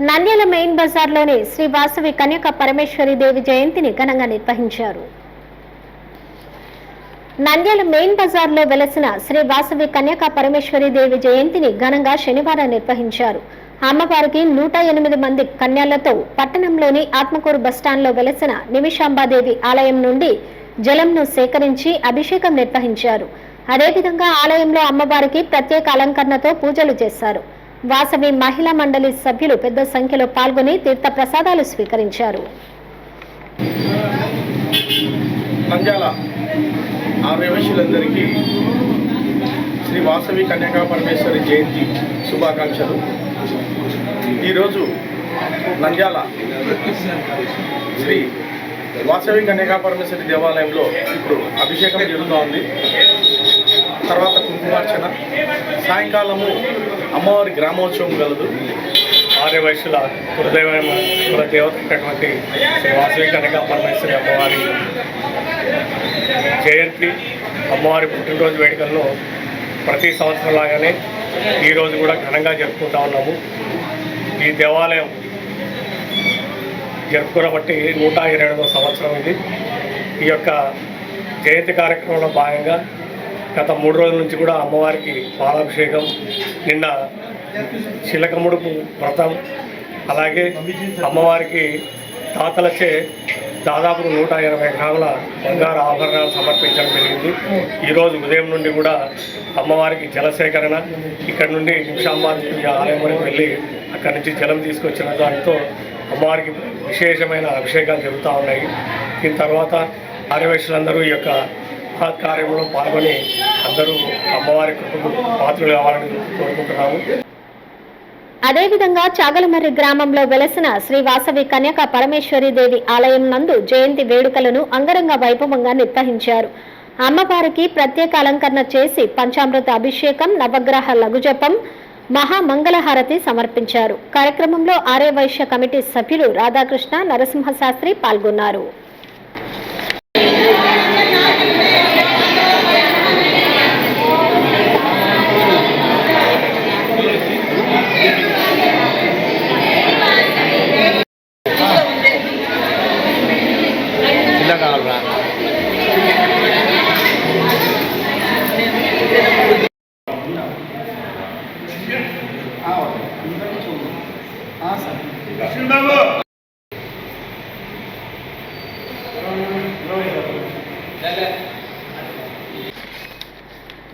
Nandyal main బజార్లోని శ్రీ వాసవి కన్యక పరమేశ్వరి దేవి జయంతిని ఘనంగా నిర్వహించారు. నంద్యాల మెయిన్ బజార్లో వెలసిన శ్రీ వాసవి కన్యక పరమేశ్వరి దేవి జయంతిని ఘనంగా శనివారం నిర్వహించారు. అమ్మవారికి నూట ఎనిమిది మంది కన్యలతో పట్టణంలోని ఆత్మకూరు బస్టాండ్లో వెలసిన నిమిషాంబాదేవి ఆలయం నుండి జలంను సేకరించి అభిషేకం నిర్వహించారు. అదేవిధంగా ఆలయంలో అమ్మవారికి ప్రత్యేక అలంకరణతో పూజలు చేశారు. వాసవి మహిళా మండలి సభ్యులు పెద్ద సంఖ్యలో పాల్గొని తీర్థ ప్రసాదాలు స్వీకరించారు. శ్రీ వాసవి కన్యకా పరమేశ్వరి జయంతి శుభాకాంక్షలు. ఈరోజు నంద్యాల శ్రీ వాసవి కన్యకాపరమేశ్వరి దేవాలయంలో ఇప్పుడు అభిషేకం జరుగుతూ ఉంది తర్వాత కుంకుమార్చన. సాయంకాలము అమ్మవారి గ్రామోత్సవం కలదు. ఆర్య వయసుల కులదైవం కులదేవతటువంటి శ్రీ వాసవి కనకాపరమేశ్వరి అమ్మవారి జయంతి అమ్మవారి పుట్టినరోజు వేడుకల్లో ప్రతి సంవత్సరం లాగానే ఈరోజు కూడా ఘనంగా జరుపుకుంటా ఉన్నాము. ఈ దేవాలయం జరుపుకునబట్టి నూట ఇరవై సంవత్సరం ఇది. ఈ యొక్క జయంతి కార్యక్రమంలో భాగంగా గత మూడు రోజుల నుంచి కూడా అమ్మవారికి పాలాభిషేకం నిన్న చిలకముడుపు వ్రతం అలాగే అమ్మవారికి తాతలచే దాదాపు నూట ఇరవై గ్రాముల బంగారు ఆభరణాలు సమర్పించడం జరిగింది. ఈరోజు ఉదయం నుండి కూడా అమ్మవారికి జలసేకరణ ఇక్కడ నుండి నిమిషాంబాద్ ఆలయం వరకు వెళ్ళి అక్కడి నుంచి జలం తీసుకొచ్చిన దానితో అమ్మవారికి విశేషమైన అభిషేకాలు జరుగుతూ ఉన్నాయి. దీని తర్వాత కార్యవేశులందరూ ఈ యొక్క కార్యంలో పాల్గొని అందరూ అమ్మవారి కృపకు పాత్రలు కావాలని కోరుకుంటున్నాము. అదేవిధంగా చాగలమర్రి గ్రామంలో వెలసిన శ్రీ వాసవి కన్యక పరమేశ్వరి దేవి ఆలయం నందు జయంతి వేడుకలను అంగరంగ వైభవంగా నిర్వహించారు. అమ్మవారికి ప్రత్యేక అలంకరణ చేసి పంచామృత అభిషేకం నవగ్రహ లఘుజపం మహామంగళహారతి సమర్పించారు. కార్యక్రమంలో ఆర్యవైశ్య కమిటీ సభ్యులు రాధాకృష్ణ నరసింహశాస్త్రి పాల్గొన్నారు.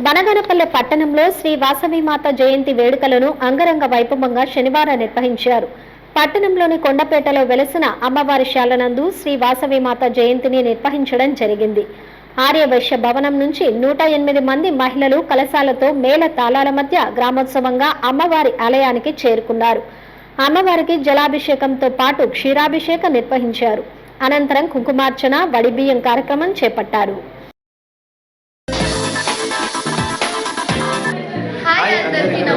బనగనపల్లె పట్టణంలో శ్రీ వాసవిమాత జయంతి వేడుకలను అంగరంగ వైభవంగా శనివారం నిర్వహించారు. పట్టణంలోని కొండపేటలో వెలసిన అమ్మవారి శాలనందు శ్రీ వాసవిమాత జయంతిని నిర్వహించడం జరిగింది. ఆర్యవైశ్య భవనం నుంచి నూట ఎనిమిది మంది మహిళలు కలశాలతో మేళ తాళాల మధ్య గ్రామోత్సవంగా అమ్మవారి ఆలయానికి చేరుకున్నారు. అమ్మవారికి జలాభిషేకంతో పాటు క్షీరాభిషేకం నిర్వహించారు. అనంతరం కుంకుమార్చన వడిబియ్యం కార్యక్రమం చేపట్టారు.